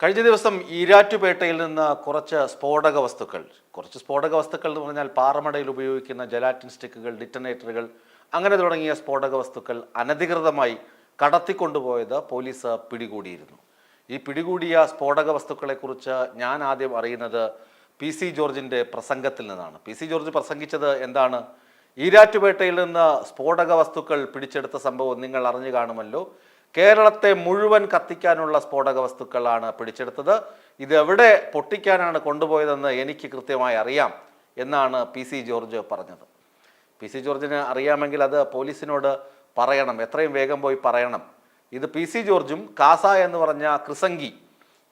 കഴിഞ്ഞ ദിവസം ഈരാറ്റുപേട്ടയിൽ നിന്ന് കുറച്ച് സ്ഫോടക വസ്തുക്കൾ കുറച്ച് സ്ഫോടക വസ്തുക്കൾ എന്ന് പറഞ്ഞാൽ പാറമടയിൽ ഉപയോഗിക്കുന്ന ജലാറ്റിൻ സ്റ്റിക്കുകൾ ഡിറ്റനേറ്ററുകൾ അങ്ങനെ തുടങ്ങിയ സ്ഫോടക വസ്തുക്കൾ അനധികൃതമായി കടത്തിക്കൊണ്ടുപോയത് പോലീസ് പിടികൂടിയിരുന്നു. ഈ പിടികൂടിയ സ്ഫോടക വസ്തുക്കളെക്കുറിച്ച് ഞാൻ ആദ്യം അറിയുന്നത് പി സി ജോർജിന്റെ പ്രസംഗത്തിൽ നിന്നാണ്. പി സി ജോർജ് പ്രസംഗിച്ചത് എന്താണ്? ഈരാറ്റുപേട്ടയിൽ നിന്ന് സ്ഫോടക വസ്തുക്കൾ പിടിച്ചെടുത്ത സംഭവം നിങ്ങൾ അറിഞ്ഞു കാണുമല്ലോ. കേരളത്തെ മുഴുവൻ കത്തിക്കാനുള്ള സ്ഫോടക വസ്തുക്കളാണ് പിടിച്ചെടുത്തത്. ഇത് എവിടെ പൊട്ടിക്കാനാണ് കൊണ്ടുപോയതെന്ന് എനിക്ക് കൃത്യമായി അറിയാം എന്നാണ് പി സി ജോർജ് പറഞ്ഞത്. പി സി ജോർജിന് അറിയാമെങ്കിൽ അത് പോലീസിനോട് പറയണം. എത്രയും വേഗം പോയി പറയണം. ഇത് പി സി ജോർജും കാസ എന്ന് പറഞ്ഞ ക്രിസംഗി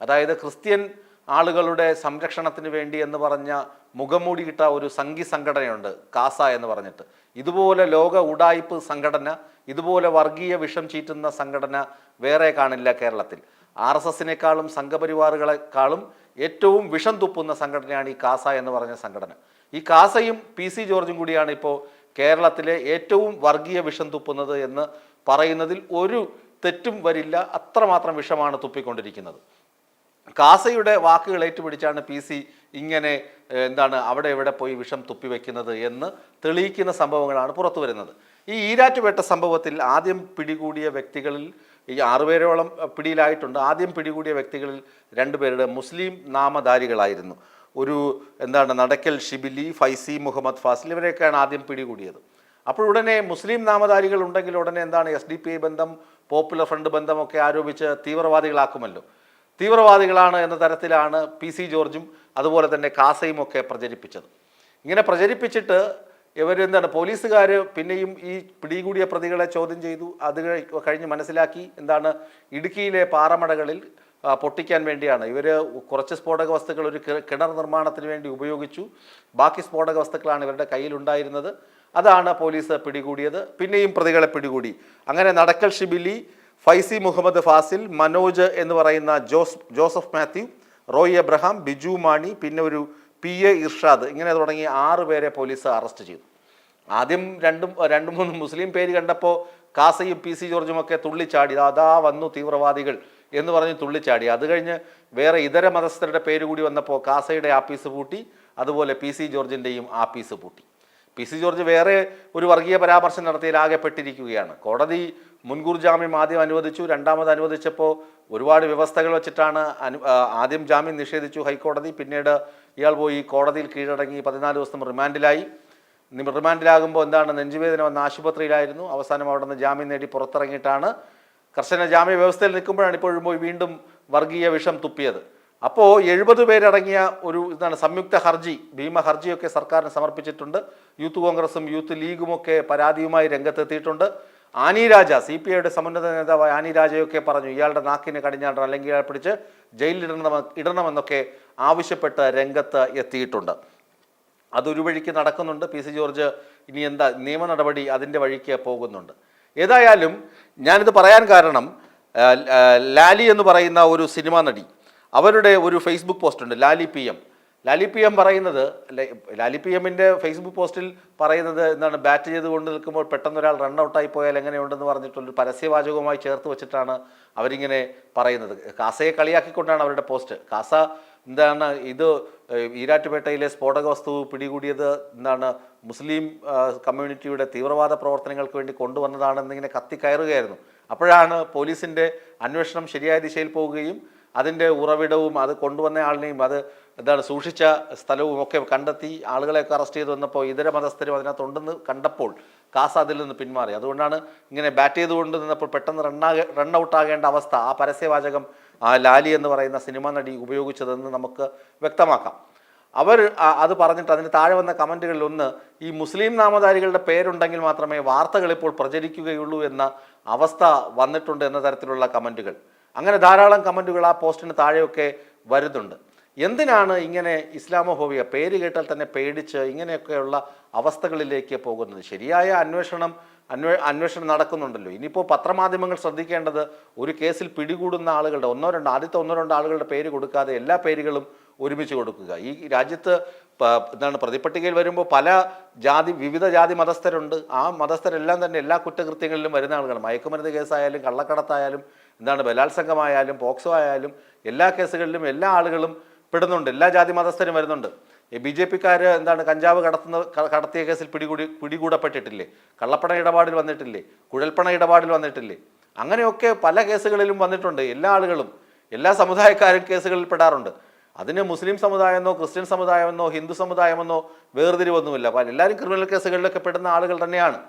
അതായത് ക്രിസ്ത്യൻ ആളുകളുടെ സംരക്ഷണത്തിന് വേണ്ടി എന്ന് പറഞ്ഞ മുഖംമൂടിയിട്ട ഒരു സംഘി സംഘടനയുണ്ട് കാസ എന്ന് പറഞ്ഞിട്ട്. ഇതുപോലെ ലോക ഉടായ്പ് സംഘടന ഇതുപോലെ വർഗീയ വിഷം ചീറ്റുന്ന സംഘടന വേറെ കാണില്ല കേരളത്തിൽ. ആർ എസ് എസിനേക്കാളും സംഘപരിവാറുകളെക്കാളും ഏറ്റവും വിഷം തുപ്പുന്ന സംഘടനയാണ് ഈ കാസ എന്ന് പറഞ്ഞ സംഘടന. ഈ കാസയും പി സി ജോർജും കൂടിയാണ് ഇപ്പോൾ കേരളത്തിലെ ഏറ്റവും വർഗീയ വിഷം തുപ്പുന്നത് എന്ന് പറയുന്നതിൽ ഒരു തെറ്റും വരില്ല അത്രമാത്രം വിഷമാണ് തുപ്പിക്കൊണ്ടിരിക്കുന്നത്. കാസയുടെ വാക്കുകൾ ഏറ്റുപിടിച്ചാണ് പി സി ഇങ്ങനെ എന്താണ് അവിടെ ഇവിടെ പോയി വിഷം തുപ്പിവെക്കുന്നത് എന്ന് തെളിയിക്കുന്ന സംഭവങ്ങളാണ് പുറത്തു വരുന്നത്. ഈ ഈരാറ്റുപേട്ട സംഭവത്തിൽ ആദ്യം പിടികൂടിയ വ്യക്തികളിൽ ഈ ആറുപേരോളം പിടിയിലായിട്ടുണ്ട്. ആദ്യം പിടികൂടിയ വ്യക്തികളിൽ രണ്ടുപേരുടെ മുസ്ലിം നാമധാരികളായിരുന്നു. ഒരു എന്താണ് നടക്കൽ ഷിബിലി ഫൈസി മുഹമ്മദ് ഫാസിൽ ഇവരെയൊക്കെയാണ് ആദ്യം പിടികൂടിയത്. അപ്പോൾ ഉടനെ മുസ്ലിം നാമധാരികൾ ഉണ്ടെങ്കിൽ ഉടനെ എന്താണ് എസ് ബന്ധം പോപ്പുലർ ഫ്രണ്ട് ബന്ധമൊക്കെ ആരോപിച്ച് തീവ്രവാദികളാക്കുമല്ലോ. തീവ്രവാദികളാണ് എന്ന തരത്തിലാണ് പി സി ജോർജും അതുപോലെ തന്നെ കാസയും ഒക്കെ പ്രചരിപ്പിച്ചത്. ഇങ്ങനെ പ്രചരിപ്പിച്ചിട്ട് ഇവർ എന്താണ് പോലീസുകാർ പിന്നെയും ഈ പിടികൂടിയ പ്രതികളെ ചോദ്യം ചെയ്തു. അത് കഴി- കഴിഞ്ഞ് മനസ്സിലാക്കി എന്താണ് ഇടുക്കിയിലെ പാറമടകളിൽ പൊട്ടിക്കാൻ വേണ്ടിയാണ്. ഇവർ കുറച്ച് സ്ഫോടക വസ്തുക്കൾ ഒരു കിണർ നിർമ്മാണത്തിന് വേണ്ടി ഉപയോഗിച്ചു. ബാക്കി സ്ഫോടക വസ്തുക്കളാണ് ഇവരുടെ കയ്യിലുണ്ടായിരുന്നത്. അതാണ് പോലീസ് പിടികൂടിയത്. പിന്നെയും പ്രതികളെ പിടികൂടി. അങ്ങനെ നടക്കൽ ഷിബിലി ഫൈസി മുഹമ്മദ് ഫാസിൽ മനോജ് എന്ന് പറയുന്ന ജോസ് ജോസഫ് മാത്യു റോയ് എബ്രഹാം ബിജു മാണി പിന്നെ ഒരു പി എ ഇർഷാദ്. ഇങ്ങനെ തുടങ്ങി ആറ് പേരെ പോലീസ് അറസ്റ്റ് ചെയ്തു. ആദ്യം രണ്ടും രണ്ടു മൂന്ന് മുസ്ലിം പേര് കണ്ടപ്പോൾ കാസയും പി സി ജോർജും ഒക്കെ തുള്ളിച്ചാടി. "ദാ- അതാ വന്നു തീവ്രവാദികൾ എന്ന് പറഞ്ഞ് തുള്ളിച്ചാടി. അത് കഴിഞ്ഞ് വേറെ ഇതര മതസ്ഥരുടെ പേര് കൂടി വന്നപ്പോൾ കാസയുടെ ആപ്പീസ് പൂട്ടി അതുപോലെ പി സി ജോർജിന്റെയും ആപ്പീസ് പൂട്ടി. പി സി ജോർജ് വേറെ ഒരു വർഗീയ പരാമർശം നടത്തിയിലാകെപ്പെട്ടിരിക്കുകയാണ് കോടതി മുൻകൂർ ജാമ്യം ആദ്യം അനുവദിച്ചു രണ്ടാമത് അനുവദിച്ചപ്പോൾ ഒരുപാട് വ്യവസ്ഥകൾ വെച്ചിട്ടാണ് അനു ആദ്യം ജാമ്യം നിഷേധിച്ചു ഹൈക്കോടതി. പിന്നീട് ഇയാൾ പോയി കോടതിയിൽ കീഴടങ്ങി. പതിനാല് ദിവസം റിമാൻഡിലായി. റിമാൻഡിലാകുമ്പോൾ എന്താണ്? നെഞ്ചുവേദന വന്ന ആശുപത്രിയിലായിരുന്നു. അവസാനം അവിടെ നിന്ന് ജാമ്യം നേടി പുറത്തിറങ്ങിയിട്ടാണ് കർശന ജാമ്യ വ്യവസ്ഥയിൽ നിൽക്കുമ്പോഴാണ് ഇപ്പോഴും പോയി വീണ്ടും വർഗീയ വിഷം തുപ്പിയത്. അപ്പോൾ എഴുപത് പേരടങ്ങിയ ഒരു ഇതാണ് സംയുക്ത ഹർജി ഭീമ ഹർജിയൊക്കെ സർക്കാരിന് സമർപ്പിച്ചിട്ടുണ്ട്. യൂത്ത് കോൺഗ്രസും യൂത്ത് ലീഗും ഒക്കെ പരാതിയുമായി രംഗത്തെത്തിയിട്ടുണ്ട്. ആനി രാജ സി പി ഐയുടെ സമുന്നത നേതാവായ ആനി രാജയൊക്കെ പറഞ്ഞു ഇയാളുടെ നാക്കിനെ കടിഞ്ഞാടണം അല്ലെങ്കിൽ ഇയാൾ പിടിച്ച് ജയിലിൽ ഇടണമെന്ന് ഇടണമെന്നൊക്കെ ആവശ്യപ്പെട്ട് രംഗത്ത് എത്തിയിട്ടുണ്ട്. അതൊരു വഴിക്ക് നടക്കുന്നുണ്ട്. പി സി ജോർജ് ഇനി എന്താ നിയമ നടപടി അതിന്റെ വഴിക്ക് പോകുന്നുണ്ട്. ഏതായാലും ഞാനിത് പറയാൻ കാരണം ലാലി എന്ന് പറയുന്ന ഒരു സിനിമാ നടി അവരുടെ ഒരു ഫേസ്ബുക്ക് പോസ്റ്റ് ഉണ്ട് Lali P M. Lali P M പറയുന്നത് ലാലി പി എമ്മിന്റെ ഫേസ്ബുക്ക് പോസ്റ്റിൽ പറയുന്നത് എന്താണ് ബാറ്റ് ചെയ്തുകൊണ്ട് നിൽക്കുമ്പോൾ പെട്ടെന്ന് ഒരാൾ റൺ പോയാൽ എങ്ങനെയുണ്ടെന്ന് പറഞ്ഞിട്ടുള്ള പരസ്യവാചകവുമായി ചേർത്ത് വെച്ചിട്ടാണ് അവരിങ്ങനെ പറയുന്നത്. കാസയെ കളിയാക്കിക്കൊണ്ടാണ് അവരുടെ പോസ്റ്റ് കാസ എന്താണ് ഇത് ഈരാറ്റുപേട്ടയിലെ സ്ഫോടക വസ്തു പിടികൂടിയത് എന്താണ് മുസ്ലിം കമ്മ്യൂണിറ്റിയുടെ തീവ്രവാദ പ്രവർത്തനങ്ങൾക്ക് വേണ്ടി കൊണ്ടുവന്നതാണെന്നിങ്ങനെ കത്തിക്കയറുകയായിരുന്നു. അപ്പോഴാണ് പോലീസിന്റെ അന്വേഷണം ശരിയായ ദിശയിൽ പോവുകയും അതിന്റെ ഉറവിടവും അത് കൊണ്ടുവന്ന ആളിനെയും അത് എന്താണ് സൂക്ഷിച്ച സ്ഥലവും ഒക്കെ കണ്ടെത്തി ആളുകളെയൊക്കെ അറസ്റ്റ് ചെയ്ത് വന്നപ്പോൾ ഇതര മതസ്ഥരും അതിനകത്തുണ്ടെന്ന് കണ്ടപ്പോൾ കാസ അതിൽ നിന്ന് പിന്മാറി. അതുകൊണ്ടാണ് ഇങ്ങനെ ബാറ്റ് ചെയ്തുകൊണ്ട് നിന്നപ്പോൾ പെട്ടെന്ന് റണ്ണാകെ റൺ ഔട്ട് ആകേണ്ട അവസ്ഥ ആ പരസ്യവാചകം ആ ലാലി എന്ന് പറയുന്ന സിനിമാ നടി ഉപയോഗിച്ചതെന്ന് നമുക്ക് വ്യക്തമാക്കാം. അവർ അത് പറഞ്ഞിട്ട് അതിന് താഴെ വന്ന കമന്റുകളിൽ ഒന്ന് ഈ മുസ്ലിം നാമധാരികളുടെ പേരുണ്ടെങ്കിൽ മാത്രമേ വാർത്തകൾ ഇപ്പോൾ പ്രചരിക്കുകയുള്ളൂ എന്ന അവസ്ഥ വന്നിട്ടുണ്ട് എന്ന തരത്തിലുള്ള കമന്റുകൾ. അങ്ങനെ ധാരാളം കമന്റുകൾ ആ പോസ്റ്റിന് താഴെയൊക്കെ വരുന്നുണ്ട്. എന്തിനാണ് ഇങ്ങനെ ഇസ്ലാമോഫോബിയ പേര് കേട്ടാൽ തന്നെ പേടിച്ച് ഇങ്ങനെയൊക്കെയുള്ള അവസ്ഥകളിലേക്ക് പോകുന്നത്? ശരിയായ അന്വേഷണം അന്വേ അന്വേഷണം നടക്കുന്നുണ്ടല്ലോ. ഇനിയിപ്പോൾ പത്രമാധ്യമങ്ങൾ ശ്രദ്ധിക്കേണ്ടത് ഒരു കേസിൽ പിടികൂടുന്ന ആളുകളുടെ ഒന്നോ രണ്ടോ ആദ്യത്തെ ഒന്നോ രണ്ടോ ആളുകളുടെ പേര് കൊടുക്കാതെ എല്ലാ പേരുകളും ഒരുമിച്ച് കൊടുക്കുക. ഈ രാജ്യത്ത് എന്താണ് പ്രതിപട്ടികയിൽ വരുമ്പോൾ പല ജാതി വിവിധ ജാതി മതസ്ഥരുണ്ട്. ആ മതസ്ഥരെല്ലാം തന്നെ എല്ലാ കുറ്റകൃത്യങ്ങളിലും വരുന്ന ആളുകളാണ്. മയക്കുമരുന്ന് കേസായാലും കള്ളക്കടത്തായാലും എന്താണ് ബലാത്സംഗമായാലും പോക്സോ ആയാലും എല്ലാ കേസുകളിലും എല്ലാ ആളുകളും പെടുന്നുണ്ട്. എല്ലാ ജാതി മതസ്ഥരും വരുന്നുണ്ട്. ബി ജെ പിക്കാർ എന്താണ് കഞ്ചാവ് കടത്തുന്ന കടത്തിയ കേസിൽ പിടികൂടി പിടികൂടപ്പെട്ടിട്ടില്ലേ? കള്ളപ്പണ ഇടപാടിൽ വന്നിട്ടില്ലേ? കുഴൽപ്പണ ഇടപാടിൽ വന്നിട്ടില്ലേ? അങ്ങനെയൊക്കെ പല കേസുകളിലും വന്നിട്ടുണ്ട്. എല്ലാ ആളുകളും എല്ലാ സമുദായക്കാരും കേസുകളിൽ പെടാറുണ്ട്. അതിന് മുസ്ലിം സമുദായമെന്നോ ക്രിസ്ത്യൻ സമുദായമെന്നോ ഹിന്ദു സമുദായമെന്നോ വേർതിരിവൊന്നുമില്ല. എല്ലാവരും ക്രിമിനൽ കേസുകളിലൊക്കെ പെടുന്ന ആളുകൾ തന്നെയാണ്.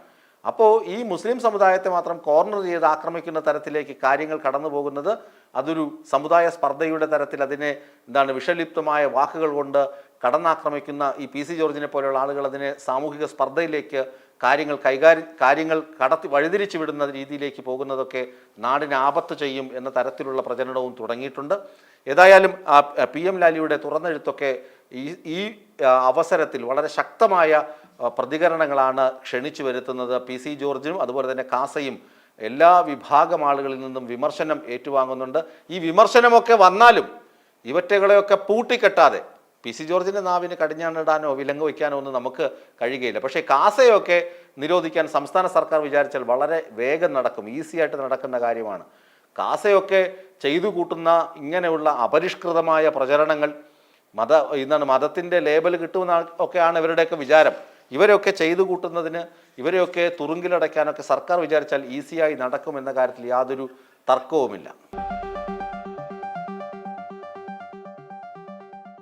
അപ്പോൾ ഈ മുസ്ലിം സമുദായത്തെ മാത്രം കോർണർ ചെയ്ത് ആക്രമിക്കുന്ന തരത്തിലേക്ക് കാര്യങ്ങൾ കടന്നു പോകുന്നത് അതൊരു സമുദായ സ്പർദ്ധയുടെ തരത്തിൽ അതിനെ എന്താണ് വിഷലിപ്തമായ വാക്കുകൾ കൊണ്ട് കടന്നാക്രമിക്കുന്ന ഈ പി സി ജോർജിനെ പോലെയുള്ള ആളുകൾ അതിനെ സാമൂഹിക സ്പർദ്ധയിലേക്ക് കാര്യങ്ങൾ കൈകാര്യ കാര്യങ്ങൾ കടത്തി വഴിതിരിച്ചു വിടുന്ന രീതിയിലേക്ക് പോകുന്നതൊക്കെ നാടിന് ആപത്ത് ചെയ്യും എന്ന തരത്തിലുള്ള പ്രചരണവും തുടങ്ങിയിട്ടുണ്ട്. ഏതായാലും പി എം ലാലിയുടെ തുറന്നെഴുത്തൊക്കെ ഈ ഈ അവസരത്തിൽ വളരെ ശക്തമായ പ്രതികരണങ്ങളാണ് ക്ഷണിച്ചു വരുത്തുന്നത്. പി സി ജോർജിനും അതുപോലെ തന്നെ കാസയും എല്ലാ വിഭാഗം ആളുകളിൽ നിന്നും വിമർശനം ഏറ്റുവാങ്ങുന്നുണ്ട്. ഈ വിമർശനമൊക്കെ വന്നാലും ഇവറ്റകളെയൊക്കെ പൂട്ടിക്കെട്ടാതെ പി സി ജോർജിന്റെ നാവിന് കടിഞ്ഞാണിടാനോ വിലങ്ങ് വയ്ക്കാനോ ഒന്നും നമുക്ക് കഴിയുകയില്ല. പക്ഷേ കാസയൊക്കെ നിരോധിക്കാൻ സംസ്ഥാന സർക്കാർ വിചാരിച്ചാൽ വളരെ വേഗം നടക്കും ഈസി ആയിട്ട് നടക്കുന്ന കാര്യമാണ്. കാസയൊക്കെ ചെയ്തു കൂട്ടുന്ന ഇങ്ങനെയുള്ള അപരിഷ്കൃതമായ പ്രചരണങ്ങൾ മത എന്താണ് മതത്തിന്റെ ലേബൽ കിട്ടുമെന്ന ഒക്കെയാണ് ഇവരുടെയൊക്കെ വിചാരം. ഇവരൊക്കെ ചെയ്തു കൂട്ടുന്നതിന് ഇവരെയൊക്കെ തുറുങ്കിലടയ്ക്കാനൊക്കെ സർക്കാർ വിചാരിച്ചാൽ ഈസിയായി നടക്കുമെന്ന കാര്യത്തിൽ യാതൊരു തർക്കവുമില്ല.